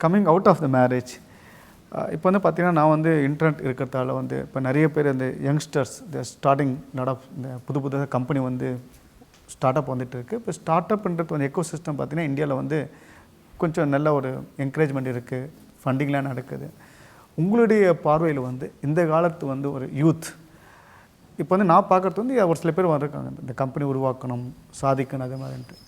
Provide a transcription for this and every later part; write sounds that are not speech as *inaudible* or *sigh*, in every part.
Coming out of the marriage இப்போ வந்து பார்த்தீங்கன்னா நான் வந்து இன்டர்நெட் இருக்கிறதால வந்து இப்போ நிறைய பேர் இந்த யங்ஸ்டர்ஸ் இந்த ஸ்டார்டிங் நடப் இந்த புது புது கம்பெனி வந்து ஸ்டார்ட் அப் வந்துட்டு இருக்குது இப்போ ஸ்டார்ட் அப்ன்றது வந்து எக்கோ சிஸ்டம் பார்த்தீங்கன்னா இந்தியாவில் வந்து கொஞ்சம் நல்ல ஒரு என்கரேஜ்மெண்ட் இருக்குது ஃபண்டிங்லாம் நடக்குது. உங்களுடைய பார்வையில் வந்து இந்த காலத்து வந்து ஒரு யூத் இப்போ வந்து நான் பார்க்குறது வந்து ஒரு சில பேர் வந்திருக்காங்க. இந்த கம்பெனி உருவாக்கணும் சாதிக்கணும் அதே மாதிரின்ட்டு.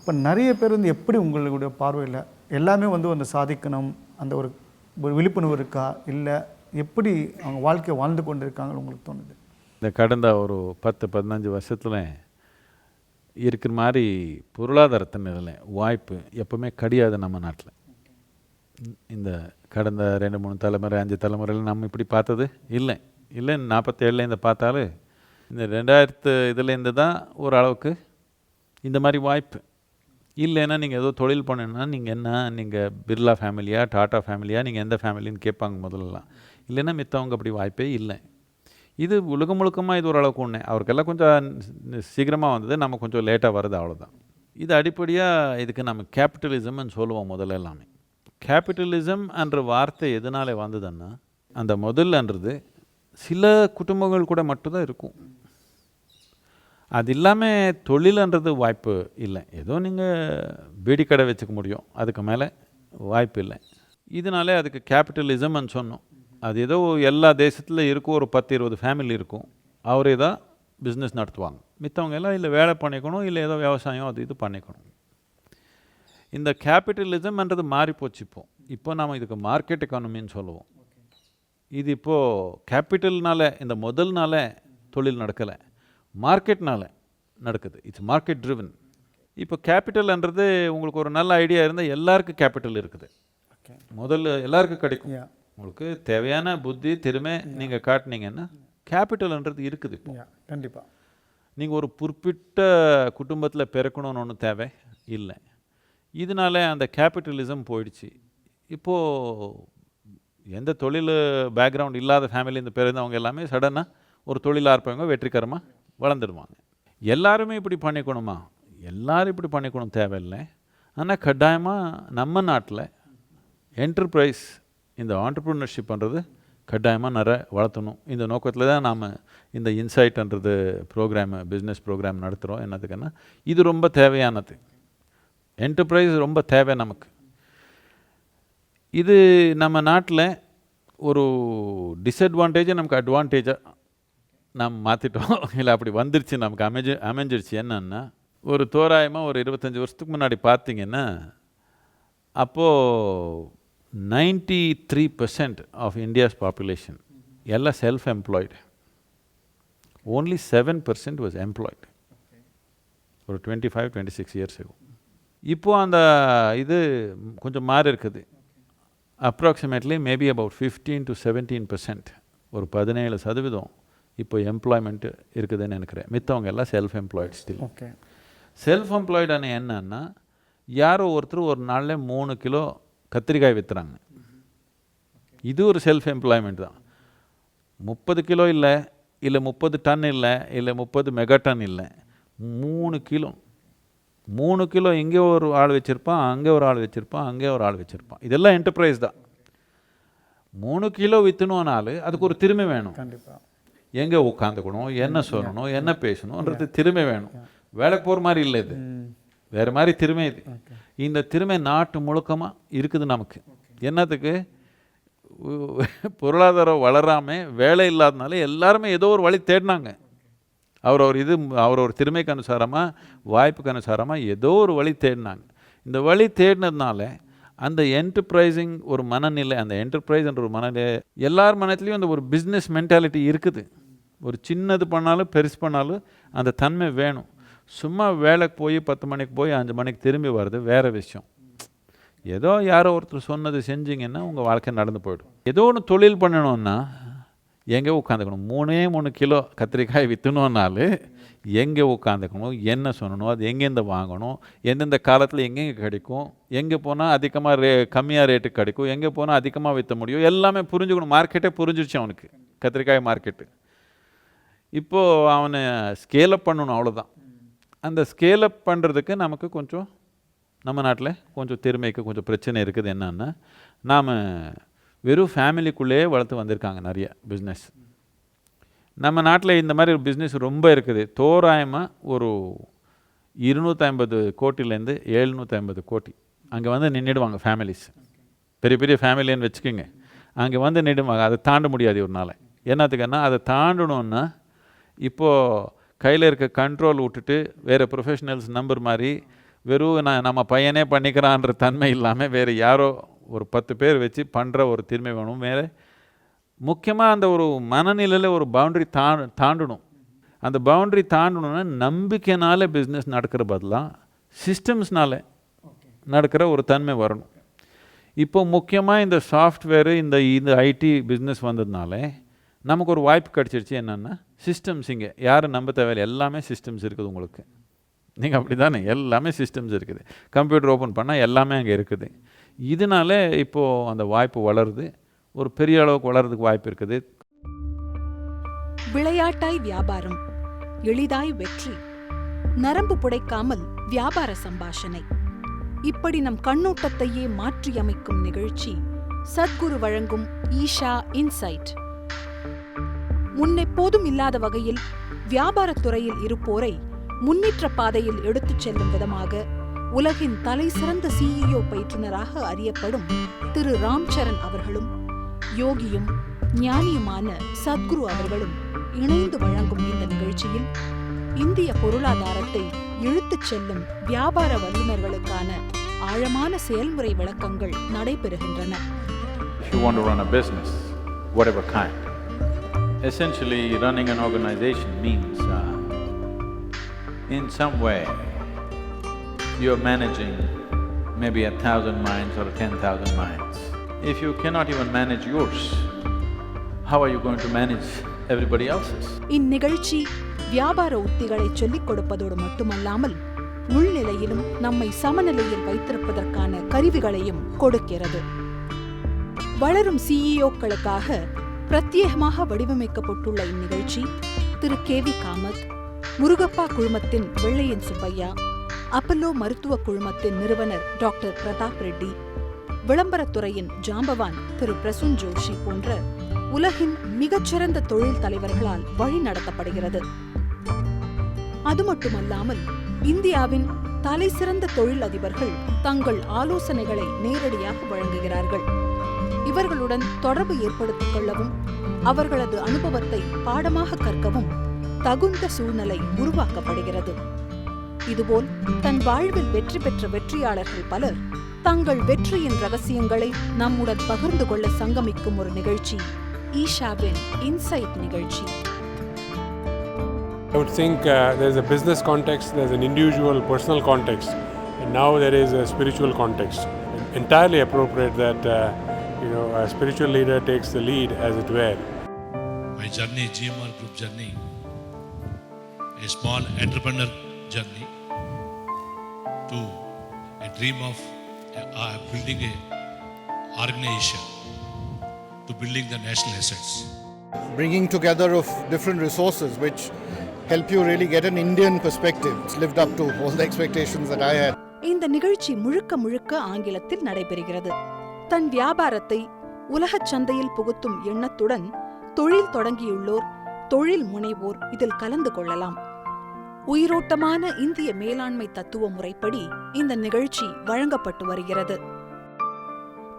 இப்போ நிறைய பேர் வந்து எப்படி உங்களுடைய பார்வையில் எல்லாமே வந்து அந்த சாதிக்கணும்? அந்த ஒரு ஒரு விழிப்புணர்வு இருக்கா? இல்லை எப்படி அவங்க வாழ்க்கையை வாழ்ந்து கொண்டு இருக்காங்கன்னு உங்களுக்கு தோணுது? இந்த கடந்த ஒரு பத்து பதினஞ்சு வருஷத்தில் இருக்கிற மாதிரி பொருளாதாரத்தினில் வாய்ப்பு எப்பவுமே கிடையாது நம்ம நாட்டில். இந்த கடந்த ரெண்டு மூணு தலைமுறை அஞ்சு தலைமுறையில் நம்ம இப்படி பார்த்தது இல்லை. இல்லை நாற்பத்தேழில் இந்த பார்த்தாலும் இந்த ரெண்டாயிரத்து இதுலேருந்து தான் ஓரளவுக்கு இந்த மாதிரி வாய்ப்பு இல்லைன்னா நீங்கள் ஏதோ தொழில் பண்ணணுன்னா நீங்கள் என்ன? நீங்கள் பிர்லா ஃபேமிலியா டாட்டா ஃபேமிலியா நீங்கள் எந்த ஃபேமிலின்னு கேட்பாங்க முதல்லலாம். இல்லைன்னா மித்தவங்க அப்படி வாய்ப்பே இல்லை. இது உலகம் முழுக்கமாக இது ஓரளவுக்கு ஒன்று அவருக்கெல்லாம் கொஞ்சம் சீக்கிரமாக வந்தது நம்ம கொஞ்சம் லேட்டாக வருது அவ்வளோதான் இது அடிப்படையாக இதுக்கு நம்ம கேபிட்டலிசம்னு சொல்லுவோம் முதல்ல எல்லாமே. கேபிட்டலிசம் என்ற வார்த்தை எதனால வந்ததுன்னா அந்த முதல்லன்றது சில குடும்பங்கள் கூட மட்டும்தான் இருக்கும். அது இல்லாமல் தொழிலன்றது வாய்ப்பு இல்லை. ஏதோ நீங்கள் பீடி கடை வச்சுக்க முடியும். அதுக்கு மேலே வாய்ப்பு இல்லை. இதனாலே அதுக்கு கேபிட்டலிசம்னு சொன்னோம். அது ஏதோ எல்லா தேசத்தில் இருக்கும். ஒரு பத்து இருபது ஃபேமிலி இருக்கும். அவரே தான் பிஸ்னஸ் நடத்துவாங்க. மித்தவங்க எல்லாம் இல்லை வேலை பண்ணிக்கணும் இல்லை ஏதோ விவசாயம் அது இது பண்ணிக்கணும். இந்த கேபிட்டலிசம்ன்றது மாறி போச்சு இப்போ. இப்போ நாம் இதுக்கு மார்க்கெட் எக்கானமின்னு சொல்லுவோம். இது இப்போது கேபிட்டல்னால இந்த முதல்னால தொழில் நடக்கலை. மார்க்கெட்னால நடக்குது. இட்ஸ் மார்க்கெட் ட்ரிவன் இப்போ கேபிட்டல்ன்றது உங்களுக்கு ஒரு நல்ல ஐடியா இருந்தால் எல்லாருக்கும் கேபிட்டல் இருக்குது. முதல்ல எல்லாருக்கும் கிடைக்கும். உங்களுக்கு தேவையான புத்தி திறமை நீங்கள் காட்டினீங்கன்னா கேபிட்டல்ன்றது இருக்குது இப்போ. கண்டிப்பாக நீங்கள் ஒரு குறிப்பிட்ட குடும்பத்தில் பிறக்கணும்னு ஒன்று தேவை இல்லை. இதனால அந்த கேபிட்டலிசம் போயிடுச்சு. இப்போது எந்த தொழில் பேக்ரவுண்ட் இல்லாத ஃபேமிலியிருந்து பிறந்தவங்க எல்லாமே சடனாக ஒரு தொழிலாக இருப்பவங்க வெற்றிகரமாக வளர்ந்துடுவாங்க. எல்லாருமே இப்படி பண்ணிக்கணுமா? எல்லோரும் இப்படி பண்ணிக்கணும் தேவையில்லை. ஆனால் கட்டாயமாக நம்ம நாட்டில் என்டர்பிரைஸ் இந்த ஆண்டர்ப்ரினர்ஷிப் பண்ணுறது கட்டாயமாக நிறைய வளர்த்தணும். இந்த நோக்கத்தில் தான் நாம் இந்த இன்சைட்ன்றது ப்ரோக்ராம் பிஸ்னஸ் ப்ரோக்ராம் நடத்துகிறோம் என்னதுக்குன்னா இது ரொம்ப தேவையானது. என்டர்பிரைஸ் ரொம்ப தேவை நமக்கு. இது நம்ம நாட்டில் ஒரு டிஸ்அட்வான்டேஜை நமக்கு அட்வான்டேஜாக நாம் மாற்றிட்டோம் *laughs* இல்லை அப்படி வந்துருச்சு நமக்கு அமைஞ்சு அமைஞ்சிருச்சு. என்னன்னா ஒரு தோராயமாக ஒரு இருபத்தஞ்சி வருஷத்துக்கு முன்னாடி பார்த்தீங்கன்னா அப்போது ninety three percent of India's population எல்லாம் self employed only seven percent was employed ஒரு twenty five twenty six years ஆகும் இப்போது அந்த இது கொஞ்சம் மாறி இருக்குது. Approximately maybe about fifteen to seventeen percent ஒரு பதினேழு சதவீதம். இப்போ எம்ப்ளாய்மெண்ட்டு இருக்குதுன்னு நினைக்கிறேன். மித்தவங்க எல்லாம் self employed still okay self எம்ப்ளாய்டான என்னன்னா யாரோ ஒருத்தர் ஒரு நாளில் மூணு கிலோ கத்திரிக்காய் விற்றுறாங்க இது ஒரு செல்ஃப் எம்ப்ளாய்மெண்ட் தான். முப்பது கிலோ இல்லை இல்லை முப்பது டன் இல்லை இல்லை முப்பது மெகா டன் இல்லை. மூணு கிலோ. மூணு கிலோ இங்கே ஒரு ஆள் வச்சுருப்பான் அங்கே ஒரு ஆள் வச்சுருப்பான் அங்கே ஒரு ஆள் வச்சுருப்பான். இதெல்லாம் என்டர்பிரைஸ் தான். மூணு கிலோ விற்றுணுனாலும் அதுக்கு ஒரு திறமை வேணும். கண்டிப்பாக எங்கே உட்காந்துக்கணும் என்ன சொல்லணும் என்ன பேசணுன்றது திறமை வேணும். வேலைக்கு போகிற மாதிரி இல்லை இது. வேறு மாதிரி திறமை இது. இந்த திறமை நாட்டு முழுக்கமாக இருக்குது நமக்கு. என்னத்துக்கு? பொருளாதாரம் வளராமல் வேலை இல்லாதனால எல்லாருமே ஏதோ ஒரு வழி தேடினாங்க. அவர் ஒரு இது அவர் ஒரு திறமைக்கு அனுசாரமாக வாய்ப்புக்கு அனுசாரமாக ஏதோ ஒரு வழி தேடினாங்க. இந்த வழி தேடினதுனால அந்த என்டர்பிரைசிங் ஒரு மனநிலை அந்த என்டர்பிரைஸ்ன்ற ஒரு மனநிலை எல்லார் மனத்துலேயும் அந்த ஒரு பிஸ்னஸ் மென்டாலிட்டி இருக்குது. ஒரு சின்னது பண்ணாலும் பெருசு பண்ணாலும் அந்த தன்மை வேணும். சும்மா வேலைக்கு போய் பத்து மணிக்கு போய் அஞ்சு மணிக்கு திரும்பி வர்றது வேறு விஷயம். ஏதோ யாரோ ஒருத்தர் சொன்னது செஞ்சிங்கன்னா உங்கள் வாழ்க்கை நடந்து போயிடும். ஏதோ ஒன்று தொழில் பண்ணணும்னா எங்கே உட்காந்துக்கணும்? மூணே மூணு கிலோ கத்திரிக்காய் விற்றுணுன்னாலும் எங்கே உட்காந்துக்கணும்? என்ன சொல்லணும் அது எங்கேருந்து வாங்கணும்? எந்தெந்த காலத்தில் எங்கெங்கே கிடைக்கும்? எங்கே போனால் அதிகமாக ரே கம்மியாக ரேட்டுக்கு கிடைக்கும்? எங்கே போனால் அதிகமாக விற்ற முடியும்? எல்லாமே புரிஞ்சுக்கணும். மார்க்கெட்டே புரிஞ்சிருச்சு அவனுக்கு. கத்திரிக்காய் மார்க்கெட்டு இப்போது அவனை ஸ்கேலப் பண்ணணும் அவ்வளோதான் அந்த ஸ்கேலப் பண்ணுறதுக்கு நமக்கு கொஞ்சம் நம்ம நாட்டில் கொஞ்சம் திறமைக்கு கொஞ்சம் பிரச்சனை இருக்குது. என்னன்னா நாம் வெறும் ஃபேமிலிக்குள்ளேயே வளர்த்து வந்திருக்காங்க நிறைய பிஸ்னஸ் நம்ம நாட்டில் இந்த மாதிரி ஒரு பிஸ்னஸ் ரொம்ப இருக்குது. தோராயமாக ஒரு இருநூற்றி ஐம்பது கோட்டிலேருந்து எழுநூற்றி ஐம்பது கோட்டி. அங்கே வந்து நின்றுடுவாங்க ஃபேமிலிஸ் பெரிய பெரிய ஃபேமிலின்னு வச்சுக்கோங்க. அங்கே வந்து நின்றுவாங்க அதை தாண்ட முடியாது ஒரு நாளை என்னத்துக்குன்னா அதை தாண்டணுன்னா இப்போது கையில் இருக்க கண்ட்ரோல் விட்டுட்டு வேறு ப்ரொஃபஷனல்ஸ் நம்பர் மாதிரி வெறும் நான் நம்ம பையனே பண்ணிக்கிறான்ற தன்மை இல்லாமல் வேறு யாரோ ஒரு பத்து பேர் வச்சு பண்ணுற ஒரு திறமை வேணும். வேறு முக்கியமாக அந்த ஒரு மனநிலையில் ஒரு பவுண்ட்ரி தா தாண்டணும். அந்த பவுண்டரி தாண்டணும்னா நம்பிக்கைனால பிஸ்னஸ் நடக்கிற பதிலாக சிஸ்டம்ஸ்னால நடக்கிற ஒரு தன்மை வரணும். இப்போ முக்கியமாக இந்த சாஃப்ட்வேரு இந்த இந்த ஐடி பிஸ்னஸ் வந்ததுனால நமக்கு ஒரு வாய்ப்பு கிடச்சிருச்சு என்னென்னா சிஸ்டம்ஸ் இங்கே. யாரும் நம்ப தேவையில்லை எல்லாமே சிஸ்டம்ஸ் இருக்குது உங்களுக்கு. நீங்கள் அப்படி தானே எல்லாமே சிஸ்டம்ஸ் இருக்குது. கம்ப்யூட்டர் ஓப்பன் பண்ணால் எல்லாமே அங்கே இருக்குது. இதனால இப்போது அந்த வாய்ப்பு வளருது. ஒரு பெரிய அளவுக்கு வளர்றதுக்கு வாய்ப்பு இருக்குது. விளையாட்டாய் வியாபாரம் எளிதாய் வெற்றி நரம்பு புடைக்காமல் வியாபார சம்பாஷணை. இப்படி நம் கண்ணோட்டத்தையே மாற்றியமைக்கும் நிகழ்ச்சி சத்குரு வழங்கும் ஈஷா இன்சைட். முன்னெப்போதும் இல்லாத வகையில் வியாபாரத்துறையில் இருப்போரை முன்னேற்ற பாதையில் எடுத்துச் செல்லும் விதமாக உலகின் தலைசிறந்த சிஇஓ பயிற்றுனராக அறியப்படும் திரு ராம்சரண் அவர்களும் யோகியும் ஞானியுமான சத்குரு அவர்களும் இணைந்து வழங்கும் இந்த நிகழ்ச்சியில் இந்திய பொருளாதாரத்தை இழுத்துச் செல்லும் வியாபார வல்லுநர்களுக்கான ஆழமான செயல்முறை விளக்கங்கள் நடைபெறுகின்றன. Essentially, running an organization means, uh, in some way, you're managing maybe a thousand minds or ten thousand minds. If you cannot even manage yours, how are you going to manage everybody else's? இந்நிகழ்ச்சி வியாபார உத்திகளை சொல்லிக் கொடுப்பதோடு மட்டுமல்லாமல் உள்நிலையிலும் நம்மை சமநிலையில் வைத்திருப்பதற்கான கருவிகளையும் கொடுக்கிறது வளரும் சிஇஓக்களுக்காக பிரத்யேகமாக வடிவமைக்கப்பட்டுள்ள இந்நிகழ்ச்சி திரு கே வி காமத் முருகப்பா குழுமத்தின் வெள்ளையன் சுப்பையா அப்பல்லோ மருத்துவ குழுமத்தின் நிறுவனர் டாக்டர் பிரதாப் ரெட்டி விளம்பரத்துறையின் ஜாம்பவான் திரு பிரசுன் ஜோஷி போன்ற உலகின் மிகச்சிறந்த தொழில் தலைவர்களால் வழிநடத்தப்படுகிறது அது மட்டுமல்லாமல் இந்தியாவின் தலைசிறந்த தொழில் அதிபர்கள் தங்கள் ஆலோசனைகளை நேரடியாக வழங்குகிறார்கள். இவர்களுடன் தொடர்பு ஏற்படுத்திக் கொள்ளவும் அவர்களது அனுபவத்தை பாடமாக கற்கவும் தகுந்த சூழ்நிலை உருவாக்கப்படுகிறது இதுபோல் தன் வாழ்வில் வெற்றி பெற்ற வெற்றியாளர்கள் பலர் தங்கள் வெற்றியின் ரகசியங்களை நம்முடன் பகிர்ந்து கொள்ள சங்கமிக்கும் ஒரு நிகழ்ச்சி ஈஷாவின் இன்சைட் நிகழ்ச்சி I would think uh, there's a business context, there's an individual personal context, and now there is a spiritual context. Entirely appropriate that uh, know a spiritual leader takes the lead, as it were. my journey, GMR Group journey, a small entrepreneur journey to a dream of uh, uh, building a organization, to building the national assets. bringing together of different resources which help you really get an Indian perspective. It's lived up to all the expectations that I had. இந்த நிகழ்ச்சி முழுக்க முழுக்க ஆங்கிலத்தில் நடைபெறுகிறது தன் வியாபாரத்தை உலகச் சந்தையில் புகுத்தும் எண்ணத்துடன் தொழில் தொடங்கியுள்ளோர் தொழில் முனைவோர் இதில் கலந்து கொள்ளலாம். உயிரோட்டமான இந்திய மேலாண்மை தத்துவ முறைப்படி இந்த நிகழ்ச்சி வழங்கப்பட்டு வருகிறது.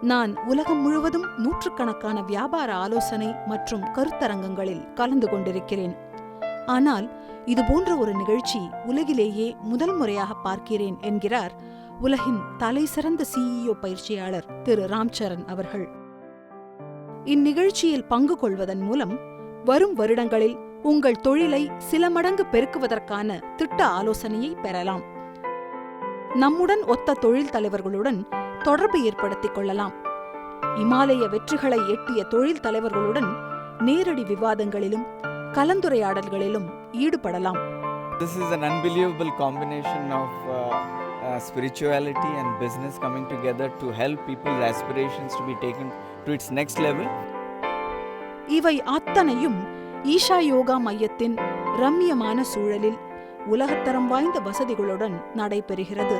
நான் உலகம் முழுவதும் நூற்றுக்கணக்கான வியாபார ஆலோசனை மற்றும் கருத்தரங்கங்களில் கலந்து கொண்டிருக்கிறேன். ஆனால் இதுபோன்ற ஒரு நிகழ்ச்சி உலகிலேயே முதல் முறையாக பார்க்கிறேன் என்கிறார் உலகின் தலைசிறந்த சிஇஓ பயிற்சியாளர் திரு ராம்சரண் அவர்கள். இந்நிகழ்ச்சியில் பங்கு கொள்வதன் மூலம் வரும் வருடங்களில் உங்கள் தொழிலை சில மடங்கு பெருக்குவதற்கான திட்ட ஆலோசனையை பெறலாம். நம்முடன் ஒத்த தொழில் தலைவர்களுடன் தொடர்பு ஏற்படுத்திக் கொள்ளலாம். இமாலய வெற்றிகளை எட்டிய தொழில் தலைவர்களுடன் நேரடி விவாதங்களிலும் கலந்துரையாடல்களிலும் ஈடுபடலாம். This is an unbelievable combination of uh, uh, spirituality and business coming together to help people's aspirations to be taken to its next level. இவை அத்தனையும் ஈஷா யோகா மையத்தின் ரம்யமான சூழலில் உலகத்தரம் வாய்ந்த வசதிகளுடன் நடைபெறுகிறது